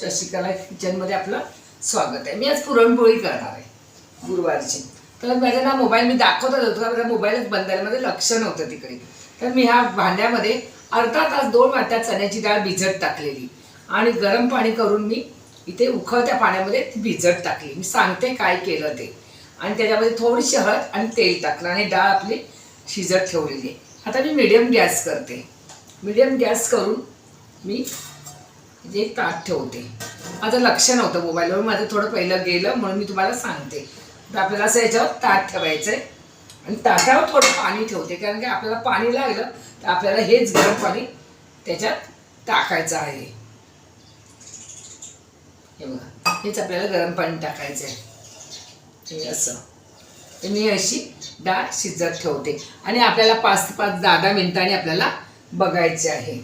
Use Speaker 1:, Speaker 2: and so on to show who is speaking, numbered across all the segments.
Speaker 1: शशिकला किचनमध्ये आपलं स्वागत आहे. मी आज पुरणपोळी करणार आहे गुरुवारची. तर माझ्या ना मोबाईल मी दाखवतच होतो का माझा मोबाईलच बंद आहे लक्ष नव्हतं तिकडे. तर मी ह्या भांड्यामध्ये अर्धा तास दोन वाट्या चण्याची डाळ भिजत टाकलेली. आणि गरम पाणी करून मी इथे उखळत्या पाण्यामध्ये ती भिजत टाकली. मी सांगते काय केलं ते. आणि त्याच्यामध्ये थोडीशी हळद आणि तेल टाकलं आणि डाळ आपली शिजत ठेवलेली आहे. आता मी मिडियम गॅस करते. मिडियम गॅस करून मी जे ताट ठेवते. माझं लक्ष नव्हतं मोबाईलवर माझं थोडं पहिलं गेलं म्हणून मी तुम्हाला सांगते. तर आपल्याला असं याच्यावर ताट ठेवायचं आहे आणि ताटावर थोडं पाणी ठेवते कारण की आपल्याला पाणी लागलं तर आपल्याला हेच गरम पाणी त्याच्यात टाकायचं आहे. हे बघा हेच आपल्याला गरम पाणी टाकायचं आहे हे असं. तर मी अशी डाळ शिजत ठेवते. आणि आपल्याला पाच ते पाच दहा दहा मिनिटांनी आपल्याला बघायचे आहे.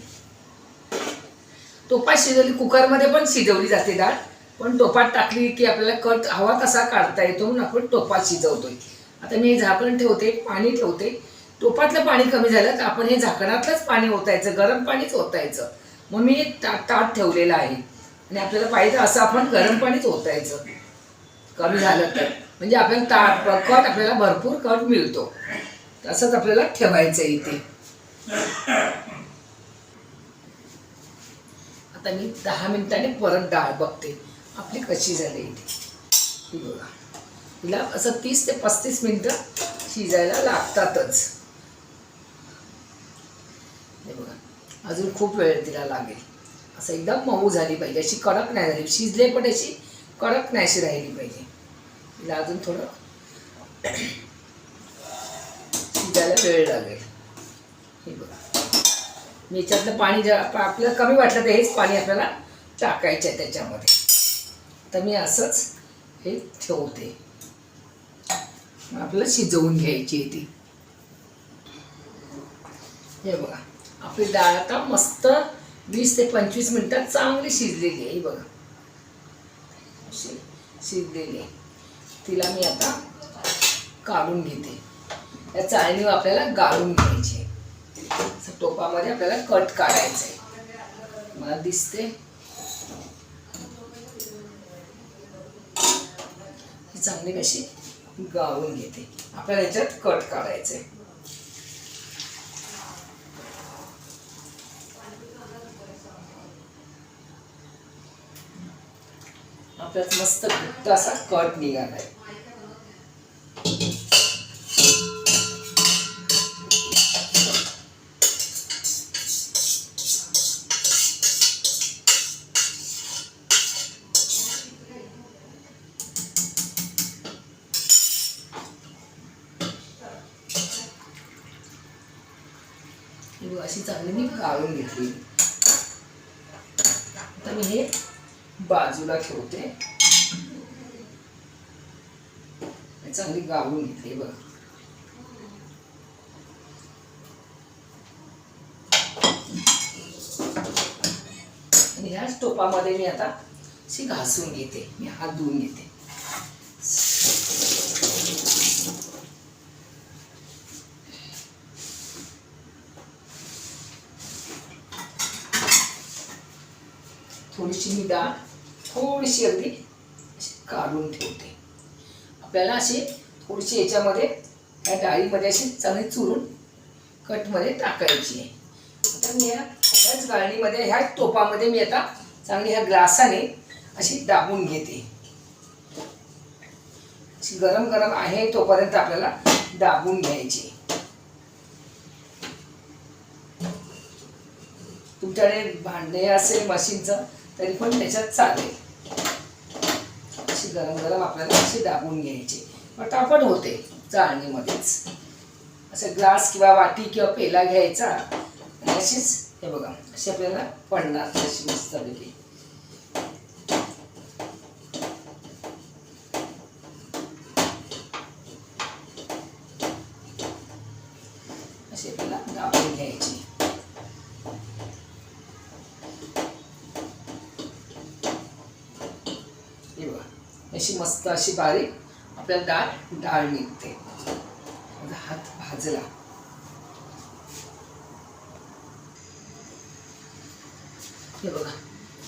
Speaker 1: टोपात शिजवली कुकरमध्ये पण शिजवली जाते डाळ. पण टोपात टाकली की आपल्याला कट हवा तसा काढता येतो म्हणून आपण टोपात शिजवतोय. आता मी हे झाकण ठेवते पाणी ठेवते. टोपातलं पाणी कमी झालं तर आपण हे झाकणातलंच पाणी ओतायचं गरम पाणीच ओतायचं. मग मी एक ता ताट ठेवलेलं आहे. आणि आपल्याला पाहिजे असं आपण गरम पाणीच ओतायचं. कमी झालं तर. म्हणजे आपल्याला ताट कट आपल्याला भरपूर कट मिळतो. तसंच आपल्याला ठेवायचं आहे इथे. आता मी दहा मिनिटांनी परत डाळ बघते. आपली कशी झाली इथे बघा. हिला असं तीस ते पस्तीस मिनटं शिजायला लागतातच. हे बघा. अजून खूप वेळ तिला लागेल. असं एकदम मऊ झाली पाहिजे. अशी कडक नाही झाली. शिजले पण अशी कडक नाही अशी राहिली पाहिजे. तिला अजून थोडं शिजायला वेळ लागेल. हे बघा. याच्यातलं पाणी जर आपल्याला कमी वाटलं तर हेच पाणी आपल्याला टाकायचं आहे त्याच्यामध्ये. तर मी असंच हे ठेवते. आपल्याला शिजवून घ्यायची आहे ती. हे बघा आपली डाळ आता मस्त वीस ते पंचवीस मिनिटात चांगली शिजलेली आहे बघा. अशी शिजलेली आहे. तिला मी आता काढून घेते. या चाळणीवर आपल्याला गाळून घ्यायची असं टोपामध्ये आपल्याला कट काढायचं आहे मला दिसते. चांगली कशी गाळून घेते. आपल्याला याच्यात कट काढायचे आपल्यात मस्त घट्ट असा कट निघालाय. बाजूला चांगली गाळून घेतली बघ. आणि ह्याच टोपामध्ये मी आता अशी घासून घेते. मी हात धुवून घेते. थोडीशी मी डाळ थोडीशी अगदी अशी काढून ठेवते. आपल्याला अशी थोडीशी याच्यामध्ये या डाळीमध्ये अशी चांगली चुरून कटमध्ये टाकायची आहे. आता मी ह्या ह्याच गाळणीमध्ये ह्या टोपामध्ये मी आता चांगली ह्या ग्लासाने अशी दाबून घेते. अशी गरम गरम आहे तोपर्यंत आपल्याला दाबून घ्यायची. तुमच्याकडे भांडे असेल मशीनचं तरी पण त्याच्यात चालेल. अशी गरम गरम आपल्याला अशी दाबून घ्यायची. पटापट होते चाळणीमध्येच. असं ग्लास किंवा वाटी किंवा पेला घ्यायचा. आणि अशीच हे बघा अशी आपल्याला पडणार अशी मस्तपैकी अशी आपल्याला दाबून घ्यायची हे बघा अशी मस्त अशी बारीक आपल्याला डाळ डाळ निघते. माझा हात भाजला. हे बघा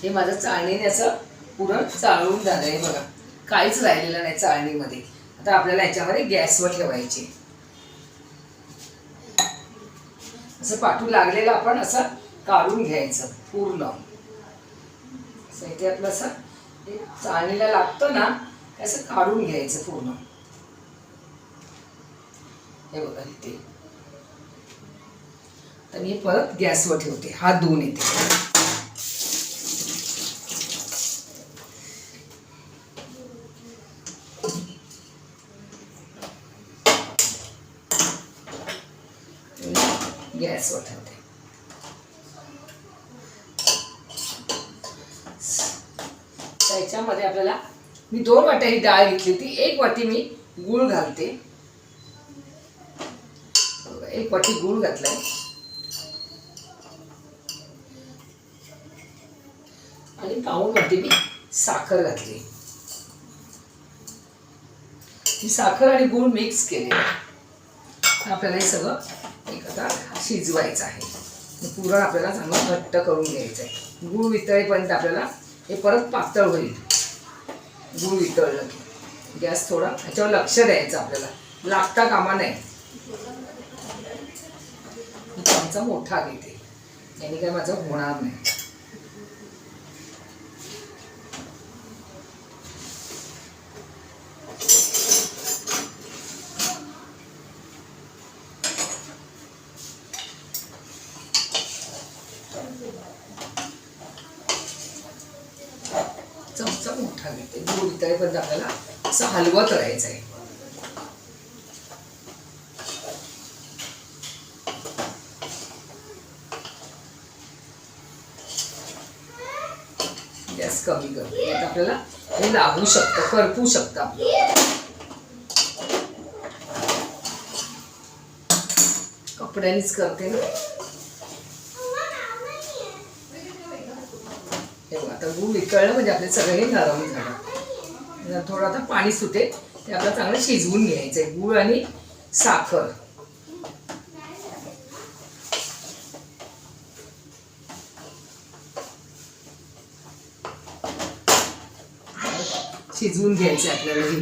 Speaker 1: हे माझं चाळणीने असं पुरण चाळून झालं आहे बघा. काहीच राहिलेलं नाही चाळणीमध्ये. आता आपल्याला याच्यामध्ये गॅसवर ठेवायचे. असं पाठू लागलेलं आपण असं काढून घ्यायचं पूर्ण. असं इथे आपलं असं चाळणीला लागतं ना असं काढून घ्यायचं पूर्ण. हे बघा इथे तर मी परत गॅसवर ठेवते. हात धुवून येते. गॅसवर ठेवते. त्याच्यामध्ये आपल्याला मी दोन वाट्या ही डाळ घेतली होती. एक वाटी मी गूळ घालते. एक वाटी गूळ घातलाय. आणि पाऊन वाटी मी साखर घातली. ही साखर आणि गूळ मिक्स केले. आपल्याला हे सगळं एक आता शिजवायचं आहे. पुरण आपल्याला चांगलं घट्ट करून घ्यायचं आहे गूळ वितळेपर्यंत आपल्याला हे परत पातळ होईल. गुळ वितळलं की गॅस थोडा ह्याच्यावर लक्ष द्यायचं आपल्याला. लागता कामा नाही चमचा मोठा घेते. याने काय माझं होणार नाही चमचा मोठा घेते आपल्याला असं हलवत राहायचं आहे गॅस कमी करतो आता आपल्याला हे लागू शकतं करपू शकतं आपलं. कपड्यानेच करते ना. हे आता गूळ विकळलं म्हणजे आपले सगळे नरम झालं. थोडं आता पाणी सुटेल. ते आपलं चांगलं शिजवून घ्यायचं आहे गूळ आणि साखर. शिजवून घ्यायचं आहे आपल्याला हे.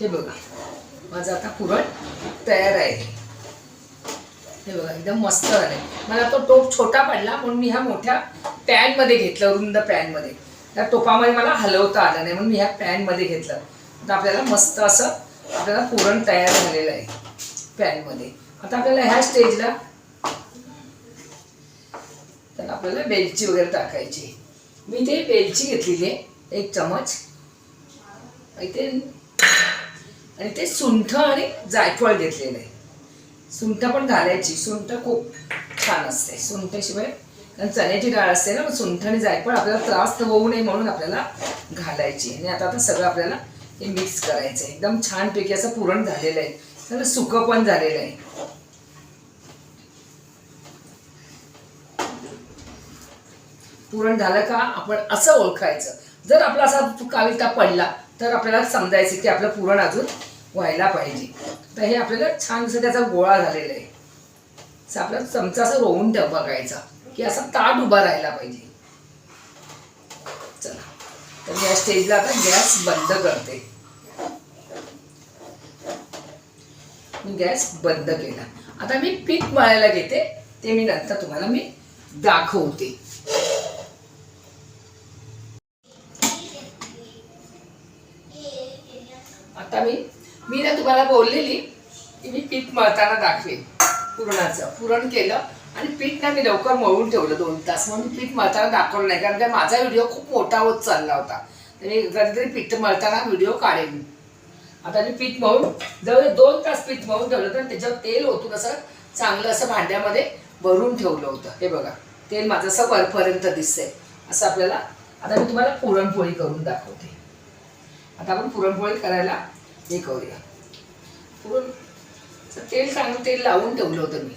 Speaker 1: हे बघा. माझं आता पुरण तयार आहे. हे बघा एकदम मस्त झालंय. मला तो टोप छोटा पडला म्हणून मी ह्या मोठ्या पॅनमध्ये घेतलं रुंद पॅनमध्ये त्या टोपामध्ये मला हलवता आलं नाही म्हणून मी ह्या पॅनमध्ये घेतलं. आता आपल्याला मस्त असं आपल्याला पुरण तयार झालेलं आहे पॅनमध्ये आता आपल्याला ह्या स्टेजला तर आपल्याला वेलची वगैरे टाकायची. मी ते वेलची घेतलेली आहे एक चमच. इथे आणि ते सुंठ आणि जायफळ घेतलेलं आहे. सुंठ पण घालायची. सुंठ खूप छान असते. सुंठशिवाय कारण चण्याची डाळ असते ना मग सुंठ आणि जायफळ आपल्याला त्रास तर होऊ नये म्हणून आपल्याला घालायची. आणि आता आता सगळं आपल्याला हे मिक्स करायचं आहे एकदम छानपैकी असं पुरण झालेलं आहे. सगळं सुकं पण झालेलं आहे. पुरण झालं का आपण असं ओळखायचं. जर आपला असा काविता पडला तर आपल्याला समजायचं की आपलं पुरण अजून व्हायला पाहिजे. तर हे आपल्याला छान असं त्याचा गोळा झालेला आहे. असं आपला चमचा असं रोवून ठेव बघायचा की असा ताट उभा राहायला पाहिजे. चला. तर या स्टेजला आता गॅस बंद करते. मी गॅस बंद केला. आता मी पीठ मळायला घेते ते मी नंतर तुम्हाला मी दाखवते आता मी मला बोललेली की मी पीठ मळताना दाखवेन पुरणाचं. पुरण केलं आणि पीठ ना मी लवकर मळून ठेवलं दोन तास. म्हणून मी पीठ मळताना दाखवलं नाही कारण काय माझा व्हिडिओ खूप मोठा होत चालला होता. आणि कधीतरी पीठ मळताना व्हिडिओ काढेन. आता मी पीठ मळून जवळ दोन तास पीठ मळून ठेवलं तर त्याच्यावर तेल ओतून असं चांगलं असं भांड्यामध्ये भरून ठेवलं होतं. हे बघा तेल माझं असं वरपर्यंत दिसतंय. असं आपल्याला आता मी तुम्हाला पुरणपोळी करून दाखवते. आता आपण पुरणपोळी करायला हे करूया. पुरण तेल चांगलं तेल लावून ठेवलं होतं मी.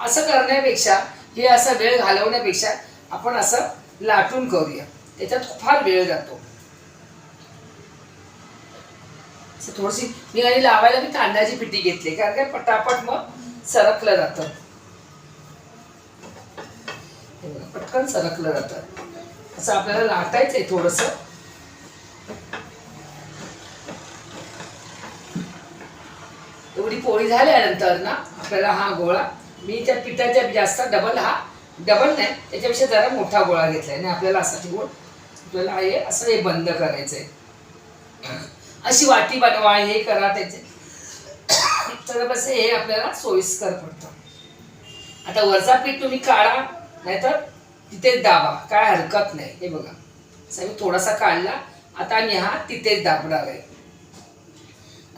Speaker 1: असं करण्यापेक्षा हे असं वेळ घालवण्यापेक्षा आपण असं लाटून करूया. त्याच्यात फार वेळ जातो. थोडीशी मी आणि लावायला मी कांद्याची पिठी घेतली कारण काय पटापट मग सरकलं जातं. पटकन सरकलं जातं. असं आपल्याला लाटायचंय आहे थोडंसं एवढी पोळी झाल्यानंतर ना आपल्याला हा गोळा मी त्या पिठाच्या जास्त डबल हा डबल नाही त्याच्यापेक्षा जरा मोठा गोळा घेतलाय. आणि आपल्याला असा गोळ आपल्याला हे असं हे बंद करायचंय. अशी वाटी बनवा हे करा त्याचे. तर बस हे आपल्याला सोयीस्कर पडतं. आता वरचा पीठ तुम्ही काढा नाहीतर तिथेच दाबा. काय हरकत नाही. हे बघा. असं मी थोडासा काढला. आता मी हा तिथेच दाबणार आहे.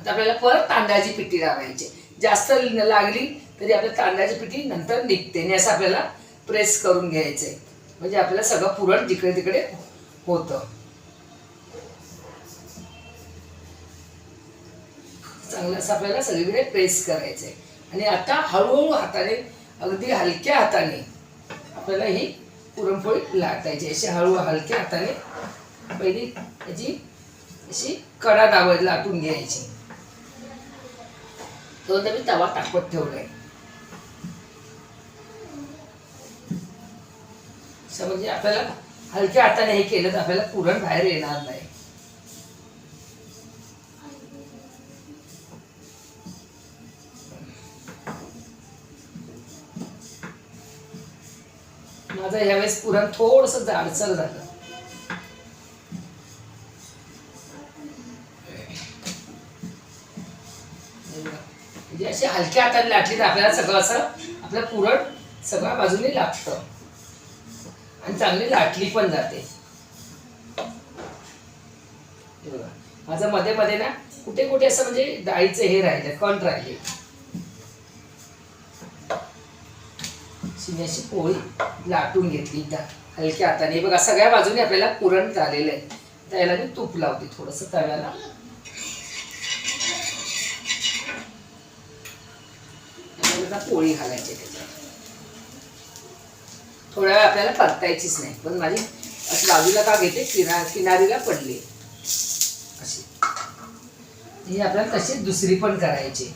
Speaker 1: आपल्याला परत तांदळाची पिठी लावायची जास्त लागली तरी आपल्या तांदळाची पिठी नंतर निघते आणि असं आपल्याला प्रेस करून घ्यायचंय म्हणजे आपल्याला सगळं पुरण जिकडे तिकडे होतं. चांगलं असं आपल्याला सगळीकडे प्रेस करायचंय आणि आता हळूहळू हाताने अगदी हलक्या हाताने आपल्याला ही पुरणपोळी लाटायची अशी हळू हलक्या हाताने पहिली याची अशी कडा दाबत लाटून घ्यायची. तो मी तवा टाकत ठेवलाय. असं म्हणजे आपल्याला हलक्या हाताने हे केलं तर आपल्याला पुरण बाहेर येणार नाही. माझं यावेळेस पुरण थोडस जाडसर झालं. म्हणजे अशी हलक्या हाताने लाटली तर आपल्याला सगळं असं आपलं पुरण सगळ्या बाजूने लागतं आणि चांगली लाटली पण जाते. बघा. माझं मध्ये मध्ये ना कुठे कुठे असं म्हणजे डाळीचं हे राहिले कण राहिले. शिन्याची पोळी लाटून घेतली त्या हलक्या हाताने. बघा सगळ्या बाजूने आपल्याला पुरण झालेलं आहे. त्याला मी तूप लावते थोडस तव्याला. आणि पोळी घालायची त्याच्यात. थोड्या वेळ आपल्याला परतायचीच नाही. पण माझी अशी बाजूला का घेते? किना किनारीला पडली. अशी. ही आपल्याला तशी दुसरी पण करायची.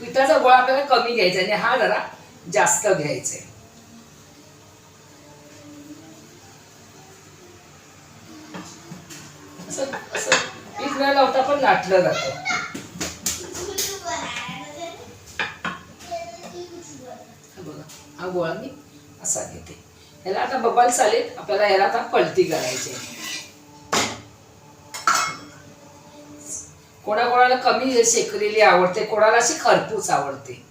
Speaker 1: पिठाचा गोळा आपल्याला कमी घ्यायचा आणि हा जरा जास्त घ्यायचा. आहे असं असं पीठ न लावता पण लाटलं जातं हा बघा हा गोळा मी असा घेते. ह्याला आता बबाल चालेल आपल्याला ह्याला आता पलटी करायची आहे. कोणाकोणाला कमी शेकलेली आवडते कोणाला अशी खरपूस आवडते.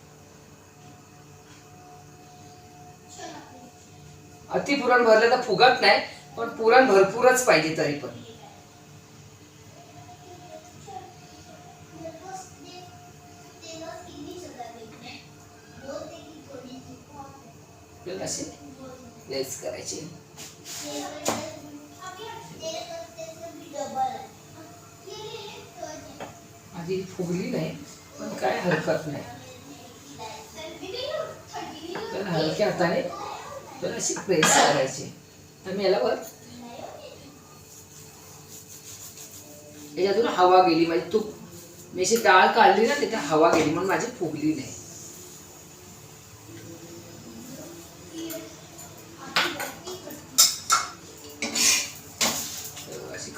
Speaker 1: अति पुरण भरलं तर फुगत नाही पण पुरण भरपूरच पाहिजे तरी पण. असे लेस करायची? माझी फुगली नाही पण काय हरकत नाही. तर हलक्या हाताने तर अशी प्रेस करायची. तर मी याला वर याच्यातून हवा गेली माझी तूप. मी अशी डाळ काढली ना तिथे हवा गेली म्हणून माझी फुगली नाही.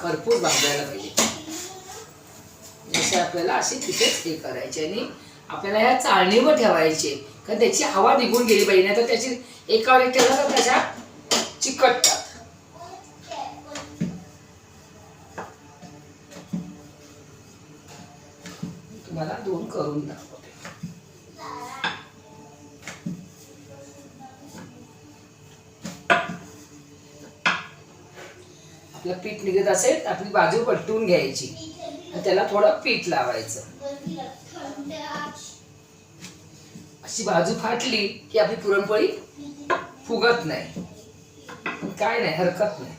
Speaker 1: भरपूर भाजायला पाहिजे. जसे आपल्याला अशी तिथेच हे करायचे आणि आपल्याला ह्या चाळणीवर ठेवायचे. कारण त्याची हवा निघून गेली पाहिजे नाही तर त्याची एकावर एक ठेवलं तर त्याच्या चिकटतात. तुम्हाला दोन करून दाखवते. आपलं पीठ निघत असेल तर आपली बाजू पलटून घ्यायची. आणि त्याला थोडं पीठ लावायचं. अशी बाजू फाटली की आपली पुरणपोळी फुगत नाही. काय नाही हरकत नाही.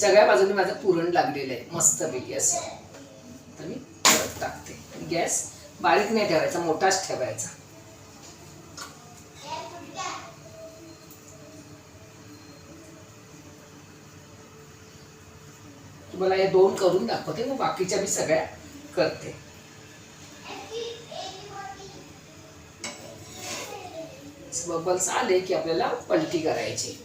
Speaker 1: सगळ्या बाजूने माझं पुरण लागलेलं आहे मस्तपैकी असं. तर मी परत टाकते. गॅस बारीक नाही ठेवायचा मोठाच ठेवायचा. तुम्हाला हे दोन करून दाखवते मग बाकीच्या मी सगळ्या करते. बबल्स आले की आपल्याला पलटी करायची.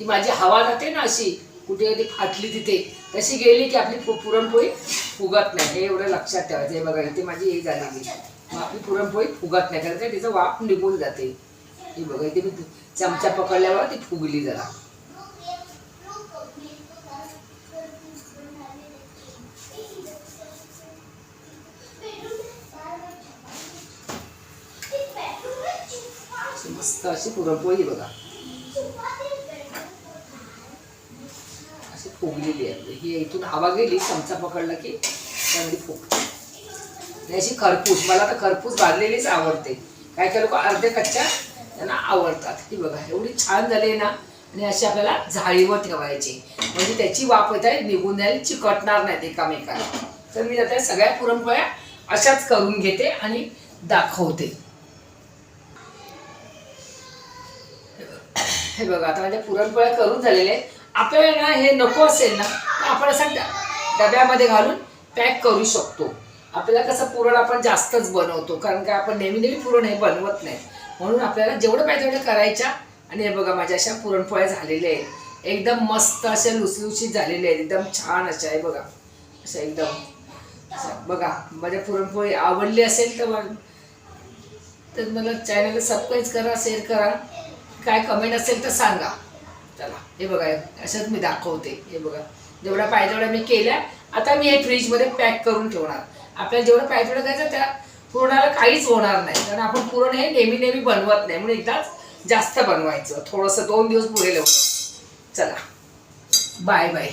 Speaker 1: ती माझी हवा जाते ना अशी कुठे कधी फाटली तिथे तशी गेली की आपली पुरणपोळी फुगत नाही. हे एवढं लक्षात ठेवायचं. हे बघा इथे माझी हे झालेली मग आपली पुरणपोळी फुगत नाही. कारण तर तिचं वाफ निघून जाते. ही बघा इथे मी चमचा पकडल्यावर ती फुगली जरा. मस्त अशी पुरणपोळी बघा अशी फुगलेली आहे. ही इथून हवा गेली चमचा पकडला की त्यामध्ये फुगते. अशी खरपूस मला तर खरपूस भाजलेलीच आवडते. काय काय लोक अर्धे कच्च्या त्यांना आवडतात. ही बघा एवढी छान झाली ना आणि अशी आपल्याला झाडीवर ठेवायची. म्हणजे त्याची वाफ येत आहे निघून जाईल चिकटणार नाहीत एकामेकाला तर मी आता सगळ्या पुरणपोळ्या अशाच करून घेते आणि दाखवते. हे बघा आता माझ्या पुरणपोळ्या करून झालेल्या आहेत. आपल्याला ना हे नको असेल ना तर आपण असं डब्यामध्ये घालून पॅक करू शकतो. आपल्याला कसं पुरण आपण जास्तच बनवतो कारण का आपण नेहमी नेहमी पुरण हे बनवत नाही. म्हणून आपल्याला जेवढं पाहिजे तेवढं करायच्या. आणि हे बघा माझ्या अशा पुरणपोळ्या झालेल्या आहेत. एकदम मस्त अशा लुसलुशीत झालेल्या आहेत. एकदम छान अशा आहे बघा. अशा एकदम. अशा बघा माझ्या पुरणपोळी आवडली असेल तर मग तर मला चॅनलला सबस्क्राईब करा शेअर करा. काय कमेंट असेल तर सांगा. चला. हे बघा अशाच मी दाखवते हे बघा. जेवढ्या पाहिजे तेवढा मी केल्या आता मी हे फ्रीजमध्ये पॅक करून ठेवणार. आपल्याला जेवढं पाहिजे तेवढं घ्यायचं त्या पुरणाला काहीच होणार नाही. कारण आपण पुरण हे नेहमी नेहमी बनवत नाही म्हणून एकदाच जास्त बनवायचं. थोडंसं दोन दिवस पुरेल एवढं. चला. Bye bye.